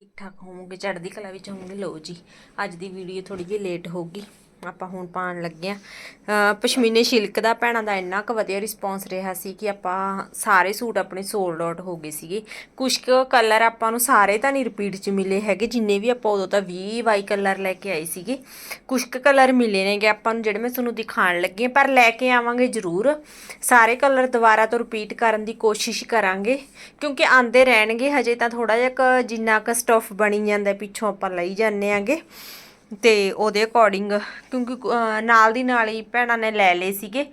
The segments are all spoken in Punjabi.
ਠੀਕ ਠਾਕ ਹੋਵੋਗੇ? ਚੜ੍ਹਦੀ ਕਲਾ ਵਿੱਚ ਹੋਵੋਗੇ? ਲਓ ਜੀ, ਅੱਜ ਦੀ ਵੀਡੀਓ ਥੋੜੀ ਜਿਹੀ ਲੇਟ ਹੋਊਗੀ ਆਪਾਂ ਹੁਣ ਪਾਣ ਲੱਗੇ ਆ ਪਸ਼ਮੀਨੇ ਸ਼ਿਲਕ ਦਾ ਭੈਣਾਂ ਦਾ ਇੰਨਾ ਕੁ ਵਧੀਆ ਰਿਸਪੌਂਸ ਰਿਹਾ ਸੀ ਕਿ ਆਪਾਂ ਸਾਰੇ ਸੂਟ ਆਪਣੇ ਸੋਲਡ ਆਊਟ ਹੋ ਗਏ ਸੀਗੇ। ਕੁਝ ਕੁ ਕਲਰ ਆਪਾਂ ਨੂੰ ਸਾਰੇ ਤਾਂ ਨਹੀਂ ਰਿਪੀਟ ਚ ਮਿਲੇ ਹੈਗੇ, ਜਿੰਨੇ ਵੀ ਆਪਾਂ ਉਦੋਂ ਤਾਂ 20 22 ਕਲਰ ਲੈ ਕੇ ਆਏ ਸੀਗੇ। ਕੁਝ ਕੁ ਕਲਰ ਮਿਲੇ ਨੇਗੇ ਆਪਾਂ ਨੂੰ ਜਿਹੜੇ ਮੈਂ ਤੁਹਾਨੂੰ ਦਿਖਾਣ ਲੱਗੀ ਹਾਂ, ਪਰ ਲੈ ਕੇ ਆਵਾਂਗੇ ਜ਼ਰੂਰ। ਸਾਰੇ ਕਲਰ ਦੁਬਾਰਾ ਤੋਂ ਰਿਪੀਟ ਕਰਨ ਦੀ ਕੋਸ਼ਿਸ਼ ਕਰਾਂਗੇ, ਕਿਉਂਕਿ ਆਂਦੇ ਰਹਿਣਗੇ, ਹਜੇ ਤਾਂ ਥੋੜਾ ਜਿਹਾ ਕੁ ਜਿੰਨਾ ਕੁ ਸਟਫ ਬਣੀ ਜਾਂਦਾ ਪਿੱਛੋਂ ਆਪਾਂ ਲਈ ਜਾਂਦੇ ਆਂਗੇ। ਤੇ ਉਹਦੇ ਅਕੋਰਡਿੰਗ ਕਿਉਂਕਿ ਨਾਲ ਦੀ ਨਾਲ ਹੀ ਭੈਣਾਂ ਨੇ ਲੈ ਲਏ ਸੀਗੇ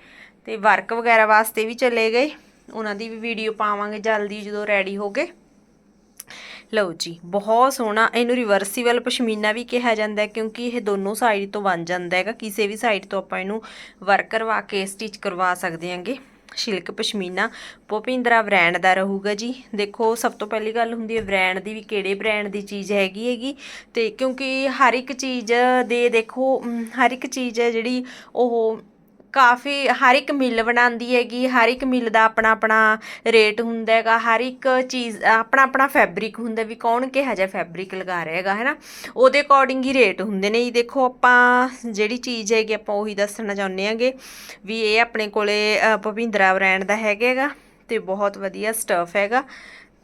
ਤੇ ਵਰਕ ਵਗੈਰਾ ਵਾਸਤੇ ਵੀ ਚਲੇ ਗਏ। ਉਹਨਾਂ ਦੀ ਵੀ ਵੀਡੀਓ ਪਾਵਾਂਗੇ ਜਲਦੀ ਜਦੋਂ ਰੈਡੀ ਹੋ ਗਏ। ਲਓ ਜੀ, ਬਹੁਤ ਸੋਹਣਾ ਇਹਨੂੰ ਰਿਵਰਸੀਬਲ ਪਸ਼ਮੀਨਾ ਵੀ ਕਿਹਾ ਜਾਂਦਾ ਹੈ ਕਿਉਂਕਿ ਇਹ ਦੋਨੋਂ ਸਾਈਡ ਤੋਂ ਬਣ ਜਾਂਦਾ ਹੈਗਾ। ਕਿਸੇ ਵੀ ਸਾਈਡ ਤੋਂ ਆਪਾਂ ਇਹਨੂੰ ਵਰਕ ਕਰਵਾ ਕੇ ਸਟਿਚ ਕਰਵਾ ਸਕਦੇ ਹਾਂਗੇ। ਸ਼ਿਲਕ ਪਸ਼ਮੀਨਾ ਭੁਪਿੰਦਰਾ ਬ੍ਰਾਂਡ ਦਾ ਰਹੂਗਾ ਜੀ। ਦੇਖੋ, ਸਭ ਤੋਂ ਪਹਿਲੀ ਗੱਲ ਹੁੰਦੀ ਹੈ ਬ੍ਰਾਂਡ ਦੀ ਵੀ ਕਿਹੜੇ ਬ੍ਰਾਂਡ ਦੀ ਚੀਜ਼ ਹੈਗੀ ਹੈਗੀ। ਤੇ ਕਿਉਂਕਿ ਹਰ ਇੱਕ ਚੀਜ਼ ਦੇ ਦੇਖੋ ਹਰ ਇੱਕ ਚੀਜ਼ ਹੈ ਜਿਹੜੀ ਉਹ ਕਾਫੀ ਹਰ ਇੱਕ ਮਿੱਲ ਬਣਾਉਂਦੀ ਹੈਗੀ ਹਰ ਇੱਕ ਮਿੱਲ ਦਾ ਆਪਣਾ ਆਪਣਾ ਰੇਟ ਹੁੰਦਾ ਹੈਗਾ ਹਰ ਇੱਕ ਚੀਜ਼ ਆਪਣਾ ਆਪਣਾ ਫੈਬਰਿਕ ਹੁੰਦਾ ਵੀ ਕੌਣ ਕਿਹੋ ਜਿਹਾ ਫੈਬਰਿਕ ਲਗਾ ਰਿਹਾ ਹੈਗਾ ਹੈਨਾ? ਉਹਦੇ ਅਕੋਰਡਿੰਗ ਹੀ ਰੇਟ ਹੁੰਦੇ ਨੇ ਜੀ। ਦੇਖੋ ਆਪਾਂ ਜਿਹੜੀ ਚੀਜ਼ ਹੈਗੀ ਆਪਾਂ ਉਹੀ ਦੱਸਣਾ ਚਾਹੁੰਦੇ ਹਾਂਗੇ ਵੀ ਇਹ ਆਪਣੇ ਕੋਲੇ ਅ, ਭੁਪਿੰਦਰਾ ਬ੍ਰਾਂਡ ਦਾ ਹੈਗਾ ਹੈਗਾ ਤੇ ਬਹੁਤ ਵਧੀਆ ਸਟਫ ਹੈਗਾ।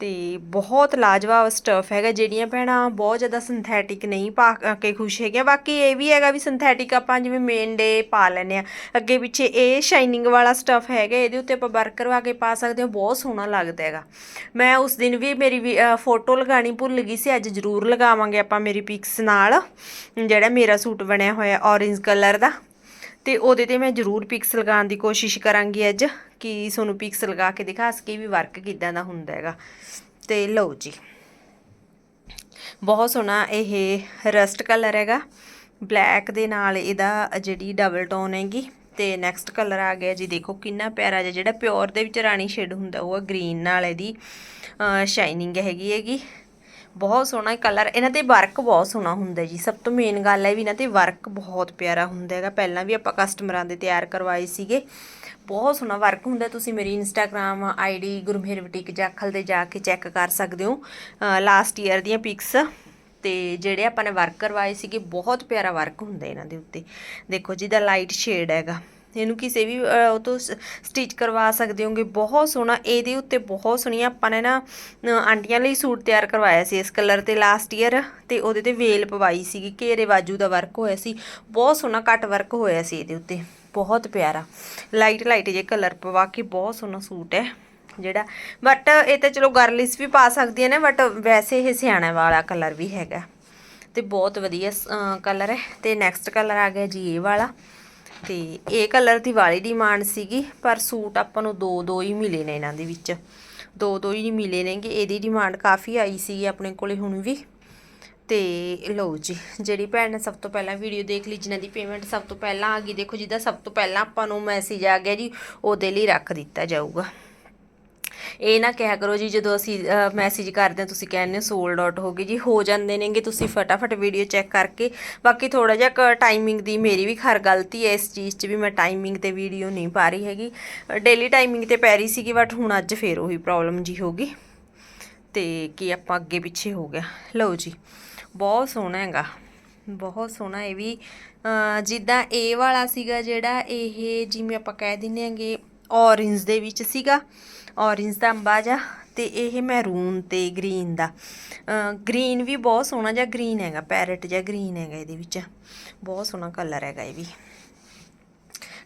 ਤੇ ਬਹੁਤ ਲਾਜਵਾਬ ਸਟਫ ਹੈਗਾ ਜਿਹੜੀਆਂ ਭੈਣਾਂ ਬਹੁਤ ਜ਼ਿਆਦਾ ਸਿੰਥੈਟਿਕ ਨਹੀਂ ਪਾ ਕੇ ਖੁਸ਼ ਹੈਗੀਆਂ। ਬਾਕੀ ਇਹ ਵੀ ਹੈਗਾ ਵੀ ਸਿੰਥੈਟਿਕ ਆਪਾਂ ਜਿਵੇਂ ਮੇਨ ਡੇ ਪਾ ਲੈਨੇ ਆ ਅੱਗੇ ਪਿੱਛੇ ਇਹ ਸ਼ਾਈਨਿੰਗ ਵਾਲਾ ਸਟਫ ਹੈਗਾ ਇਹਦੇ ਉੱਤੇ ਆਪਾਂ ਵਰਕ ਕਰਵਾ ਕੇ ਪਾ ਸਕਦੇ ਹਾਂ ਬਹੁਤ ਸੋਹਣਾ ਲੱਗਦਾ ਹੈਗਾ। ਮੈਂ ਉਸ ਦਿਨ ਵੀ ਮੇਰੀ ਵੀ, ਫੋਟੋ ਲਗਾਣੀ ਭੁੱਲ ਗਈ ਸੀ ਅੱਜ ਜ਼ਰੂਰ ਲਗਾਵਾਂਗੇ ਆਪਾਂ ਮੇਰੀ ਪਿਕਸ ਨਾਲ। ਜਿਹੜਾ ਮੇਰਾ ਸੂਟ ਬਣਿਆ ਹੋਇਆ ਔਰੇਂਜ ਕਲਰ ਦਾ। ਤੇ ਉਹਦੇ ਤੇ ਮੈਂ ਜ਼ਰੂਰ ਪਿਕਸ ਲਗਾਉਣ ਦੀ ਕੋਸ਼ਿਸ਼ ਕਰਾਂਗੀ ਅੱਜ, ਕਿ ਤੁਹਾਨੂੰ ਪਿਕਸ ਲਗਾ ਕੇ ਦਿਖਾ ਸਕੇ ਵੀ ਵਰਕ ਕਿਦਾਂ ਦਾ ਹੁੰਦਾ ਹੈਗਾ। ਤੇ ਲਓ ਜੀ। ਬਹੁਤ ਸੋਹਣਾ ਇਹ ਰਸਟ ਕਲਰ ਹੈਗਾ। ਬਲੈਕ ਦੇ ਨਾਲ ਇਹਦਾ ਜਿਹੜੀ ਡਬਲ ਟੋਨ ਹੈਗੀ। ਤੇ ਨੈਕਸਟ ਕਲਰ ਆ ਗਿਆ ਜੀ, ਦੇਖੋ ਕਿੰਨਾ ਪਿਆਰਾ ਜਿਹਾ, ਜਿਹੜਾ ਪਿਓਰ ਦੇ ਵਿੱਚ ਰਾਣੀ ਸ਼ੇਡ ਹੁੰਦਾ, ਉਹ ਗ੍ਰੀਨ ਨਾਲ ਇਹਦੀ ਸ਼ਾਈਨਿੰਗ ਹੈਗੀ ਹੈਗੀ। ਬਹੁਤ ਸੋਹਣਾ ਕਲਰ ਇਹਨਾਂ ਤੇ ਵਰਕ ਬਹੁਤ ਸੋਹਣਾ ਹੁੰਦਾ ਜੀ। ਸਭ ਤੋਂ ਮੇਨ ਗੱਲ ਹੈ ਵੀ ਇਹਨਾਂ ਤੇ ਵਰਕ ਬਹੁਤ ਪਿਆਰਾ ਹੁੰਦਾ ਹੈਗਾ। ਪਹਿਲਾਂ ਵੀ ਆਪਾਂ ਕਸਟਮਰਾਂ ਦੇ ਤਿਆਰ ਕਰਵਾਏ ਸੀਗੇ। ਬਹੁਤ ਸੋਹਣਾ ਵਰਕ ਹੁੰਦਾ। ਤੁਸੀਂ ਮੇਰੀ Instagram ID Gurmer boutique Jakhal ਤੇ ਜਾ ਕੇ ਚੈੱਕ ਕਰ ਸਕਦੇ ਹੋ। ਲਾਸਟ ਈਅਰ ਦੀਆਂ ਪਿਕਸ ਤੇ ਜਿਹੜੇ ਆਪਾਂ ਨੇ ਵਰਕ ਕਰਵਾਏ ਸੀਗੇ, ਬਹੁਤ ਪਿਆਰਾ ਵਰਕ ਹੁੰਦਾ ਇਹਨਾਂ ਦੇ ਉੱਤੇ। ਦੇਖੋ ਜਿਹਦਾ ਲਾਈਟ ਸ਼ੇਡ ਹੈਗਾ। ਇਹਨੂੰ ਕਿਸੇ ਵੀ ਉਹ ਤੋਂ ਸਟਿਚ ਕਰਵਾ ਸਕਦੇ ਹੋਗੇ। ਬਹੁਤ ਸੋਹਣਾ, ਇਹਦੇ ਉੱਤੇ ਬਹੁਤ ਸੋਹਣੀਆਂ ਆਪਾਂ ਨੇ ਨਾ ਆਂਟੀਆਂ ਲਈ ਸੂਟ ਤਿਆਰ ਕਰਵਾਇਆ ਸੀ। ਇਸ ਕਲਰ ਤੇ ਲਾਸਟ ਈਅਰ ਤੇ ਉਹਦੇ ਤੇ ਵੇਲ ਪਵਾਈ ਸੀਗੀ। ਘੇਰੇ ਬਾਜੂ ਦਾ ਵਰਕ ਹੋਇਆ ਸੀ। ਬਹੁਤ ਸੋਹਣਾ ਕੱਟ ਵਰਕ ਹੋਇਆ ਸੀ ਇਹਦੇ ਉੱਤੇ। ਬਹੁਤ ਪਿਆਰਾ। ਲਾਈਟ ਲਾਈਟ ਜੇ ਕਲਰ ਪਵਾ ਕੇ ਬਹੁਤ ਸੋਹਣਾ ਸੂਟ ਹੈ ਜਿਹੜਾ। ਬਟ ਇਹ ਤਾਂ ਚਲੋ ਗਰਲਿਸ ਵੀ ਪਾ ਸਕਦੀਆਂ ਨੇ ਬਟ ਵੈਸੇ ਇਹ ਸਿਆਣਾ ਵਾਲਾ ਕਲਰ ਵੀ ਹੈਗਾ। ਤੇ ਬਹੁਤ ਵਧੀਆ ਕਲਰ ਹੈ। ਤੇ ਨੈਕਸਟ ਕਲਰ ਆ ਗਿਆ ਜੀ ਇਹ ਵਾਲਾ। ਤੇ ਇਹ ਕਲਰ ਦੀ ਵਾਲੀ ਡਿਮਾਂਡ ਸੀਗੀ, ਪਰ ਸੂਟ ਆਪਾਂ ਨੂੰ ਦੋ ਦੋ ਹੀ ਮਿਲੇ ਨੇ ਇਹਨਾਂ ਦੇ ਵਿੱਚ। ਦੋ ਦੋ ਹੀ ਮਿਲੇ ਨੇਗੇ, ਇਹਦੀ ਡਿਮਾਂਡ ਕਾਫੀ ਆਈ ਸੀਗੀ ਆਪਣੇ ਕੋਲੇ ਹੁਣ ਵੀ। ਤੇ ਲਓ ਜੀ, ਜਿਹੜੀ ਭੈਣ ਨੇ ਸਭ ਤੋਂ ਪਹਿਲਾਂ ਵੀਡੀਓ ਦੇਖ ਲਈ, ਜਿਨ੍ਹਾਂ ਦੀ ਪੇਮੈਂਟ ਸਭ ਤੋਂ ਪਹਿਲਾਂ ਆ ਗਈ, ਦੇਖੋ ਜਿਹਦਾ ਸਭ ਤੋਂ ਪਹਿਲਾਂ ਆਪਾਂ ਨੂੰ ਮੈਸੇਜ ਆ ਗਿਆ ਜੀ, ਉਹਦੇ ਲਈ ਰੱਖ ਦਿੱਤਾ ਜਾਊਗਾ। ਇਹ ਨਾ ਕਹਿ ਕਰੋ ਜੀ, ਜਦੋਂ ਅਸੀਂ ਮੈਸੇਜ ਕਰਦੇ ਹਾਂ, ਤੁਸੀਂ ਕਹਿੰਦੇ ਹੋ ਸੋਲਡ ਆਊਟ ਹੋ ਗਈ ਜੀ, ਹੋ ਜਾਂਦੇ ਨੇਗੇ, ਤੁਸੀਂ ਫਟਾਫਟ ਵੀਡੀਓ ਚੈੱਕ ਕਰਕੇ, ਬਾਕੀ ਥੋੜਾ ਜਿਹਾ ਟਾਈਮਿੰਗ ਦੀ ਮੇਰੀ ਵੀ ਖਰ ਗਲਤੀ ਹੈ, ਇਸ ਚੀਜ਼ 'ਚ ਵੀ ਮੈਂ ਟਾਈਮਿੰਗ ਤੇ ਵੀਡੀਓ ਨਹੀਂ ਪਾ ਰਹੀ ਹੈਗੀ। ਡੇਲੀ ਟਾਈਮਿੰਗ ਤੇ ਪੈ ਰਹੀ ਸੀਗੀ ਬਟ ਹੁਣ ਅੱਜ ਫੇਰ ਉਹੀ ਪ੍ਰੋਬਲਮ ਜੀ ਹੋ ਗਈ। ਤੇ ਕੀ ਆਪਾਂ ਅੱਗੇ ਪਿੱਛੇ ਹੋ ਗਿਆ। ਲਓ ਜੀ, ਬਹੁਤ ਸੋਹਣਾ ਹੈਗਾ। ਬਹੁਤ ਸੋਹਣਾ ਇਹ ਵੀ। ਜਿੱਦਾਂ ਇਹ ਵਾਲਾ ਸੀਗਾ ਜਿਹੜਾ, ਇਹ ਜਿਵੇਂ ਆਪਾਂ ਕਹਿ ਦਿੰਦੇ ਹਾਂਗੇ ਔਰੇਂਜ ਦੇ ਵਿੱਚ ਸੀਗਾ। ਔਰੇਂਜ ਦਾ ਅੰਬਾ ਜਾ ਤੇ ਇਹ ਮੈਰੂਨ ਤੇ ਗ੍ਰੀਨ ਦਾ। ਗ੍ਰੀਨ ਵੀ ਬਹੁਤ ਸੋਹਣਾ ਜਿਹਾ ਗ੍ਰੀਨ ਹੈਗਾ ਪੈਰਟ ਜਿਹਾ ਗ੍ਰੀਨ ਹੈਗਾ ਇਹਦੇ ਵਿੱਚ। ਬਹੁਤ ਸੋਹਣਾ ਕਲਰ ਹੈਗਾ ਇਹ ਵੀ।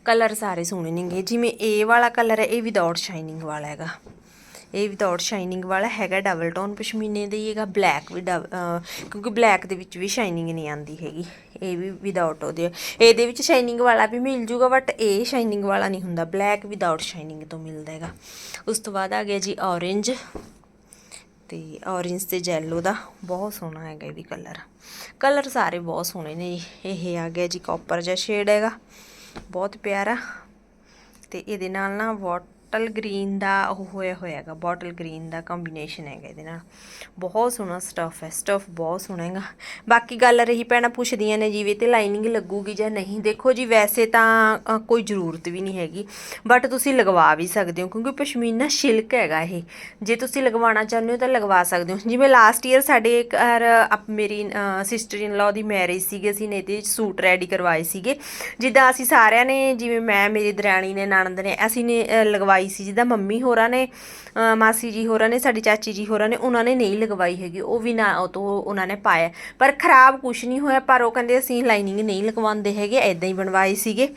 ਕਲਰ ਸਾਰੇ ਸੋਹਣੇ ਨੇਗੇ, ਜਿਵੇਂ ਇਹ ਵਾਲਾ ਕਲਰ ਹੈ, ਇਹ ਵਿਦਆਊਟ ਸ਼ਾਈਨਿੰਗ ਵਾਲਾ ਹੈਗਾ। ਇਹ ਵਿਦਆਊਟ ਸ਼ਾਈਨਿੰਗ ਵਾਲਾ ਹੈਗਾ ਡਬਲ ਟੋਨ ਪਸ਼ਮੀਨੇ ਦਾ ਹੀ ਹੈਗਾ ਬਲੈਕ ਵੀ ਡਬ- ਕਿਉਂਕਿ ਬਲੈਕ ਦੇ ਵਿੱਚ ਵੀ ਸ਼ਾਈਨਿੰਗ ਨਹੀਂ ਆਉਂਦੀ ਹੈਗੀ, ਇਹ ਵੀ ਵਿਦਆਊਟ ਉਹਦੇ, ਇਹਦੇ ਵਿੱਚ ਸ਼ਾਈਨਿੰਗ ਵਾਲਾ ਵੀ ਮਿਲ ਜੂਗਾ ਬਟ ਇਹ ਸ਼ਾਈਨਿੰਗ ਵਾਲਾ ਨਹੀਂ ਹੁੰਦਾ ਬਲੈਕ ਵਿਦਆਊਟ ਸ਼ਾਈਨਿੰਗ ਤੋਂ ਮਿਲਦਾ ਹੈਗਾ। ਉਸ ਤੋਂ ਬਾਅਦ ਆ ਗਿਆ ਜੀ ਔਰੇਂਜ ਤੇ ਔਰੇਂਜ ਤੇ ਜੈਲੋ ਦਾ ਬਹੁਤ ਸੋਹਣਾ ਹੈਗਾ ਇਹ ਵੀ ਕਲਰ ਕਲਰ ਸਾਰੇ ਬਹੁਤ ਸੋਹਣੇ ਨੇ ਜੀ, ਇਹ ਆ ਗਿਆ ਜੀ ਕਾਪਰ ਜਿਹਾ ਸ਼ੇਡ ਹੈਗਾ, ਬਹੁਤ ਪਿਆਰਾ, ਤੇ ਇਹਦੇ ਨਾਲ ਨਾ ਵਾਟ ਬੋਟਲ ਗ੍ਰੀਨ ਦਾ ਉਹ ਹੋਇਆ ਹੋਇਆ ਹੈਗਾ, ਬੋਟਲ ਗ੍ਰੀਨ ਦਾ ਕੰਬੀਨੇਸ਼ਨ ਹੈਗਾ ਇਹਦੇ ਨਾਲ। ਬਹੁਤ ਸੋਹਣਾ ਸਟਫ ਹੈ ਸਟਫ ਬਹੁਤ ਸੋਹਣਾ ਹੈਗਾ। ਬਾਕੀ ਗੱਲ ਰਹੀ ਭੈਣਾਂ ਪੁੱਛਦੀਆਂ ਨੇ ਜਿਵੇਂ ਤੇ ਲਾਈਨਿੰਗ ਲੱਗੂਗੀ ਜਾਂ ਨਹੀਂ, ਦੇਖੋ ਜੀ ਵੈਸੇ ਤਾਂ ਕੋਈ ਜ਼ਰੂਰਤ ਵੀ ਨਹੀਂ ਹੈਗੀ। ਬਟ ਤੁਸੀਂ ਲਗਵਾ ਵੀ ਸਕਦੇ ਹੋ, ਕਿਉਂਕਿ ਪਸ਼ਮੀਨਾ ਸ਼ਿਲਕ ਹੈਗਾ ਇਹ। ਜੇ ਤੁਸੀਂ ਲਗਵਾਉਣਾ ਚਾਹੁੰਦੇ ਹੋ ਤਾਂ ਲਗਵਾ ਸਕਦੇ ਹੋ। ਜਿਵੇਂ ਲਾਸਟ ਈਅਰ ਸਾਡੇ ਘਰ ਅਪ, ਮੇਰੀ ਸਿਸਟਰ ਇਨ ਲਾ ਦੀ ਮੈਰਿਜ ਸੀਗੀ, ਅਸੀਂ ਨੇ ਇਹਦੇ ਸੂਟ ਰੈਡੀ ਕਰਵਾਏ ਸੀਗੇ। ਜਿੱਦਾਂ ਅਸੀਂ ਸਾਰਿਆਂ ਨੇ, ਜਿਵੇਂ ਮੈਂ, ਮੇਰੀ ਦਰਾਣੀ ਨੇ, ਨਣਦ ਨੇ, ਅਸੀਂ ਨੇ ਲਗਵਾ ਲਗਵਾਈ ਸੀ, ਜਿੱਦਾਂ ਮੰਮੀ ਹੋਰਾਂ ਨੇ ਮਾਸੀ ਜੀ ਹੋਰਾਂ ਨੇ, ਸਾਡੀ ਚਾਚੀ ਜੀ ਹੋਰਾਂ ਨੇ, ਉਹਨਾਂ ਨੇ ਨਹੀਂ ਲਗਵਾਈ ਹੈਗੀ, ਉਹ ਵੀ ਨਾ ਉਹ ਤੋਂ ਉਹਨਾਂ ਨੇ ਪਾਇਆ। ਪਰ ਖਰਾਬ ਕੁਝ ਨਹੀਂ ਹੋਇਆ, ਪਰ ਉਹ ਕਹਿੰਦੇ ਅਸੀਂ ਲਾਈਨਿੰਗ ਨਹੀਂ ਲਗਵਾਉਂਦੇ ਹੈਗੇ ਐਦਾਂ ਹੀ ਬਣਵਾਏ ਸੀਗੇ।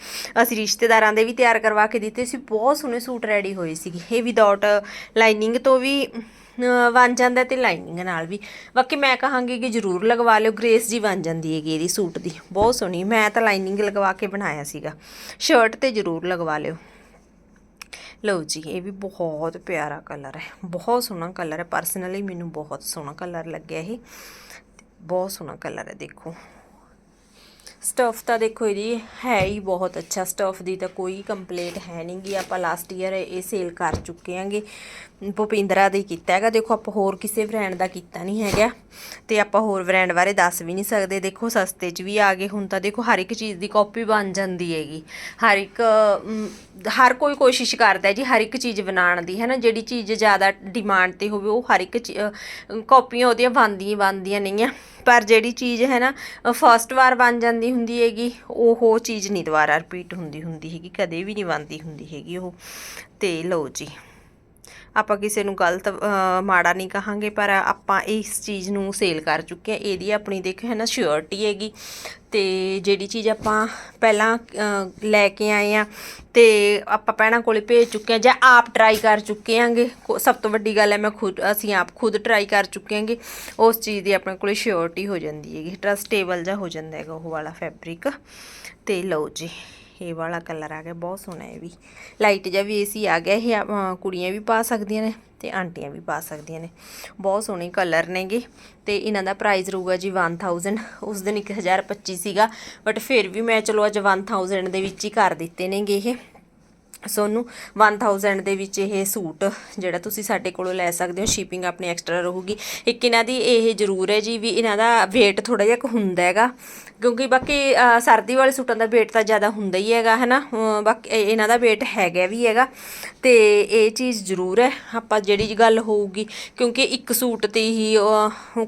ਅਸੀਂ ਰਿਸ਼ਤੇਦਾਰਾਂ ਦੇ ਵੀ ਤਿਆਰ ਕਰਵਾ ਕੇ ਦਿੱਤੇ ਸੀ, ਬਹੁਤ ਸੋਹਣੇ ਸੂਟ ਰੈਡੀ ਹੋਏ ਸੀਗੇ। ਇਹ ਵਿਦਆਊਟ ਲਾਈਨਿੰਗ ਤੋਂ ਵੀ, ਅਹ ਬਣ ਜਾਂਦਾ ਤੇ ਲਾਈਨਿੰਗ ਨਾਲ ਵੀ। ਬਾਕੀ ਮੈਂ ਕਹਾਂਗੀ ਕਿ ਜ਼ਰੂਰ ਲਗਵਾ ਲਿਓ, ਗ੍ਰੇਸ ਜੀ ਬਣ ਜਾਂਦੀ ਹੈਗੀ ਇਹਦੀ ਸੂਟ ਦੀ। ਬਹੁਤ ਸੋਹਣੀ, ਮੈਂ ਤਾਂ ਲਾਈਨਿੰਗ ਲਗਵਾ ਕੇ ਬਣਾਇਆ ਸੀਗਾ। ਸ਼ਰਟ ਤੇ ਜ਼ਰੂਰ ਲਗਵਾ ਲਿਓ। ਲਓ ਜੀ, ਇਹ ਵੀ ਬਹੁਤ ਪਿਆਰਾ ਕਲਰ ਹੈ। ਬਹੁਤ ਸੋਹਣਾ ਕਲਰ ਹੈ। ਪਰਸਨਲੀ ਮੈਨੂੰ ਬਹੁਤ ਸੋਹਣਾ ਕਲਰ ਲੱਗਿਆ ਇਹ। ਬਹੁਤ ਸੋਹਣਾ ਕਲਰ ਹੈ, ਦੇਖੋ। ਸਟਫ ਤਾਂ ਦੇਖੋ ਇਹਦੀ ਹੈ ਹੀ ਬਹੁਤ ਅੱਛਾ। ਸਟਫ ਦੀ ਤਾਂ ਕੋਈ ਕੰਪਲੇਂਟ ਹੈ ਨਹੀਂ ਗੀ। ਆਪਾਂ ਲਾਸਟ ਈਅਰ ਇਹ ਸੇਲ ਕਰ ਚੁੱਕੇ ਆਂਗੇ ਭੁਪਿੰਦਰਾ ਦਾ ਹੀ ਕੀਤਾ ਹੈਗਾ। ਦੇਖੋ ਆਪਾਂ ਹੋਰ ਕਿਸੇ ਬ੍ਰਾਂਡ ਦਾ ਕੀਤਾ ਨਹੀਂ ਹੈਗਾ। ਤੇ ਆਪਾਂ ਹੋਰ ਬ੍ਰਾਂਡ ਬਾਰੇ ਦੱਸ ਵੀ ਨਹੀਂ ਸਕਦੇ। ਦੇਖੋ ਸਸਤੇ 'ਚ ਵੀ ਆ ਗਏ। ਹੁਣ ਤਾਂ ਦੇਖੋ ਹਰ ਇੱਕ ਚੀਜ਼ ਦੀ ਕਾਪੀ ਬਣ ਜਾਂਦੀ ਹੈਗੀ। ਹਰ ਇੱਕ ਹਰ ਕੋਈ ਕੋਸ਼ਿਸ਼ ਕਰਦਾ ਜੀ ਹਰ ਇੱਕ ਚੀਜ਼ ਬਣਾਉਣ ਦੀ। ਹੈ ਨਾ ਜਿਹੜੀ ਚੀਜ਼ ਜ਼ਿਆਦਾ ਡਿਮਾਂਡ ਤੇ ਹੋਵੇ, ਉਹ ਹਰ ਇੱਕ ਕਾਪੀਆਂ ਉਹਦੀਆਂ ਬਣਦੀਆਂ ਹੀ ਬਣਦੀਆਂ ਨਹੀਂ ਆ ਪਰ ਜਿਹੜੀ ਚੀਜ਼ ਹੈ ਨਾ ਫਸਟ ਵਾਰ ਬਣ ਜਾਂਦੀ ਹੁੰਦੀ ਹੈਗੀ। ਉਹ ਚੀਜ਼ ਨਹੀਂ ਦੁਬਾਰਾ ਰਿਪੀਟ ਹੁੰਦੀ ਹੁੰਦੀ ਹੈਗੀ, ਕਦੇ ਵੀ ਨਹੀਂ ਬਣਦੀ ਹੁੰਦੀ ਹੈਗੀ ਉਹ। ਤੇ ਲਓ ਜੀ। ਆਪਾਂ ਕਿਸੇ ਨੂੰ ਗਲਤ ਮਾੜਾ ਨਹੀਂ ਕਹਾਂਗੇ, ਪਰ ਆਪਾਂ ਇਸ ਚੀਜ਼ ਨੂੰ ਸੇਲ ਕਰ ਚੁੱਕੇ ਹਾਂ। ਇਹਦੀ ਆਪਣੀ ਦੇਖੋ, ਹੈ ਨਾ ਸ਼ਿਓਰਟੀ ਹੈਗੀ। ਤੇ ਜਿਹੜੀ ਚੀਜ਼ ਆਪਾਂ ਪਹਿਲਾਂ ਲੈ ਕੇ ਆਏ ਆ ਤੇ ਆਪਾਂ ਭੈਣਾਂ ਕੋਲੇ ਭੇਜ ਚੁੱਕੇ ਆ ਜਾਂ ਆਪ ਟਰਾਈ ਕਰ ਚੁੱਕੇ ਆਂਗੇ ਸਭ ਤੋਂ ਵੱਡੀ ਗੱਲ ਹੈ ਮੈਂ ਖੁਦ, ਅਸੀਂ ਆਪ ਖੁਦ ਟਰਾਈ ਕਰ ਚੁੱਕੇ ਆਂਗੇ ਉਸ ਚੀਜ਼ ਦੀ ਆਪਣੇ ਕੋਲੇ ਸ਼ਿਓਰਟੀ ਹੋ ਜਾਂਦੀ ਹੈਗੀ ਟਰਸਟੇਬਲ ਜਿਹਾ ਹੋ ਜਾਂਦਾ ਹੈਗਾ ਉਹ ਵਾਲਾ ਫੈਬਰਿਕ ਤੇ ਲਓ ਜੀ। ਇਹ ਵਾਲਾ ਕਲਰ ਆ ਗਿਆ, ਬਹੁਤ ਸੋਹਣਾ ਇਹ ਵੀ। ਲਾਈਟ ਜਿਹਾ ਵੀ ਏਸੀ ਆ ਗਿਆ, ਇਹ ਕੁੜੀਆਂ ਵੀ ਪਾ ਸਕਦੀਆਂ ਨੇ ਤੇ ਆਂਟੀਆਂ ਵੀ ਪਾ ਸਕਦੀਆਂ ਨੇ। ਬਹੁਤ ਸੋਹਣੇ ਕਲਰ ਨੇਗੇ ਤੇ ਇਹਨਾਂ ਦਾ ਪ੍ਰਾਈਸ ਰਹੂਗਾ ਜੀ 1000 ਉਸ ਦਿਨ 1025 ਸੀਗਾ, ਬਟ ਫਿਰ ਵੀ ਮੈਂ ਚਲੋ ਅੱਜ 1000 ਦੇ ਵਿੱਚ ਹੀ ਕਰ ਦਿੱਤੇ ਨੇਗੇ ਇਹ। ਸੋਨੂੰ 1000 ਦੇ ਵਿੱਚ ਇਹ ਸੂਟ ਜਿਹੜਾ ਤੁਸੀਂ ਸਾਡੇ ਕੋਲੋਂ ਲੈ ਸਕਦੇ ਹੋ ਸ਼ਿਪਿੰਗ ਆਪਣੀ ਐਕਸਟਰਾ ਰਹੂਗੀ। ਇੱਕ ਇਹਨਾਂ ਦੀ ਇਹ ਜ਼ਰੂਰ ਹੈ ਜੀ ਵੀ ਇਹਨਾਂ ਦਾ weight ਥੋੜਾ ਜਿਹਾ ਕੁ ਹੁੰਦਾ ਹੈਗਾ। ਕਿਉਂਕਿ ਬਾਕੀ ਸਰਦੀ ਵਾਲੇ ਸੂਟਾਂ ਦਾ weight ਤਾਂ ਜ਼ਿਆਦਾ ਹੁੰਦਾ ਹੀ ਹੈਗਾ ਹੈ ਨਾ ਬਾਕੀ ਇਹਨਾਂ ਦਾ weight ਹੈਗਾ ਵੀ ਹੈਗਾ। ਤੇ ਇਹ ਚੀਜ਼ ਜ਼ਰੂਰ ਹੈ, ਆਪਾਂ ਜਿਹੜੀ ਗੱਲ ਹੋਊਗੀ। ਕਿਉਂਕਿ ਇੱਕ ਸੂਟ ਤੇ ਹੀ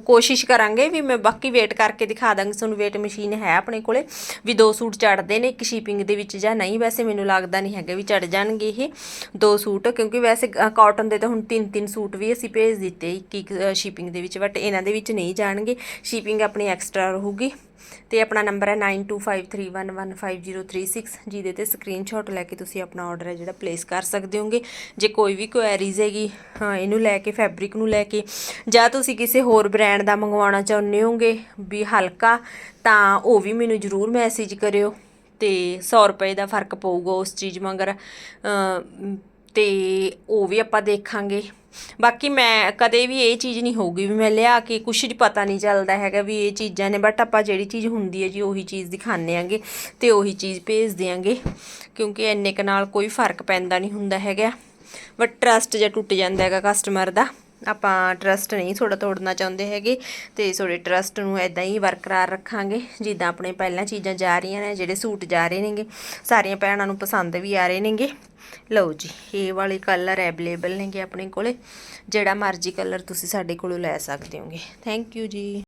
ਕੋਸ਼ਿਸ਼ ਕਰਾਂਗੇ ਵੀ ਮੈਂ ਬਾਕੀ weight ਕਰਕੇ ਦਿਖਾ ਦਾਂਗੀ। ਤੁਹਾਨੂੰ weight ਮਸ਼ੀਨ ਹੈ ਆਪਣੇ ਕੋਲੇ, ਵੀ ਦੋ ਸੂਟ ਚੜਦੇ ਨੇ, ਇੱਕ ਸ਼ਿਪਿੰਗ ਦੇ ਵਿੱਚ ਜਾਂ ਨਹੀਂ। ਵੈਸੇ ਮੈਨੂੰ ਲੱਗਦਾ ਨਹੀਂ ਹੈਗਾ ਵੀ ਚੜ ਜਾਣਗੇ ਇਹ ਦੋ ਸੂਟ, ਕਿਉਂਕਿ ਵੈਸੇ ਕਾਟਨ ਦੇ ਤਾਂ ਹੁਣ ਤਿੰਨ ਤਿੰਨ ਸੂਟ ਵੀ ਅਸੀਂ ਭੇਜ ਦਿੱਤੇ ਇੱਕ ਇੱਕ ਸ਼ਿਪਿੰਗ ਦੇ ਵਿੱਚ ਬਟ ਇਹਨਾਂ ਦੇ ਵਿੱਚ ਨਹੀਂ ਜਾਣਗੇ। ਸ਼ਿਪਿੰਗ ਆਪਣੀ ਐਕਸਟਰਾ ਰਹੂਗੀ ਤੇ ਆਪਣਾ ਨੰਬਰ ਹੈ 9253115036 ਜਿਹਦੇ ਤੇ ਸਕਰੀਨਸ਼ਾਟ ਲੈ ਕੇ ਤੁਸੀਂ ਆਪਣਾ ਆਰਡਰ ਹੈ ਜਿਹੜਾ ਪਲੇਸ ਕਰ ਸਕਦੇ ਹੋਗੇ। ਜੇ ਕੋਈ ਵੀ ਕੁਐਰੀਜ਼ ਹੈਗੀ, ਹਾਂ, ਇਹਨੂੰ ਲੈ ਕੇ ਫੈਬਰਿਕ ਨੂੰ ਲੈ ਕੇ, ਜਾਂ ਤੁਸੀਂ ਕਿਸੇ ਹੋਰ ਬ੍ਰਾਂਡ ਦਾ ਮੰਗਵਾਉਣਾ ਚਾਹੁੰਦੇ ਹੋਗੇ ਵੀ ਹਲਕਾ, ਤਾਂ ਉਹ ਵੀ ਮੈਨੂੰ ਜ਼ਰੂਰ ਮੈਸੇਜ ਕਰਿਓ। ਤੇ 100 ਰੁਪਏ ਦਾ ਫ਼ਰਕ ਪਊਗਾ ਉਸ ਚੀਜ਼ ਮਗਰ ਅਮ, ਤੇ ਉਹ ਵੀ ਆਪਾਂ ਦੇਖਾਂਗੇ। ਬਾਕੀ ਮੈਂ ਕਦੇ ਵੀ ਇਹ ਚੀਜ਼ ਨਹੀਂ ਹੋਊਗੀ ਵੀ ਮੈਂ ਲਿਆ ਕੇ ਕੁਛ ਨਹੀਂ ਪਤਾ ਨਹੀਂ ਚੱਲਦਾ ਹੈਗਾ ਵੀ ਇਹ ਚੀਜ਼ਾਂ ਨੇ ਬਟ ਆਪਾਂ ਜਿਹੜੀ ਚੀਜ਼ ਹੁੰਦੀ ਹੈ ਜੀ ਉਹੀ ਚੀਜ਼ ਦਿਖਾਉਂਦੇ ਆਂਗੇ ਤੇ ਉਹੀ ਚੀਜ਼ ਭੇਜ ਦਿਆਂਗੇ ਕਿਉਂਕਿ ਇੰਨੇ ਕੁ ਨਾਲ ਕੋਈ ਫ਼ਰਕ ਪੈਂਦਾ ਨਹੀਂ ਹੁੰਦਾ ਹੈਗਾ। ਬਟ ਟਰਸਟ ਜਿਹਾ ਟੁੱਟ ਜਾਂਦਾ ਹੈਗਾ ਕਸਟਮਰ ਦਾ ਆਪਾਂ ਟਰਸਟ ਨਹੀਂ ਥੋੜਾ ਤੋੜਨਾ ਚਾਹੁੰਦੇ ਹੈਗੇ ਤੇ ਤੁਹਾਡੇ ਟਰਸਟ ਨੂੰ ਐਦਾਂ ਹੀ ਬਰਕਰਾਰ ਰੱਖਾਂਗੇ, ਜਿੱਦਾਂ ਆਪਣੇ ਪਹਿਲਾਂ ਚੀਜ਼ਾਂ ਜਾ ਰਹੀਆਂ ਨੇ, ਜਿਹੜੇ ਸੂਟ ਜਾ ਰਹੇ ਨੇਗੇ, ਸਾਰੀਆਂ ਭੈਣਾਂ ਨੂੰ ਪਸੰਦ ਵੀ ਆ ਰਹੇ ਨੇਗੇ। ਲਓ ਜੀ, ਇਹ ਵਾਲੇ ਕਲਰ ਅਵੇਲੇਬਲ ਨੇਗੇ ਆਪਣੇ ਕੋਲੇ, ਜਿਹੜਾ ਮਰਜ਼ੀ ਕਲਰ ਤੁਸੀਂ ਸਾਡੇ ਕੋਲੋਂ ਲੈ ਸਕਦੇ ਹੋਗੇ। ਥੈਂਕ ਯੂ ਜੀ।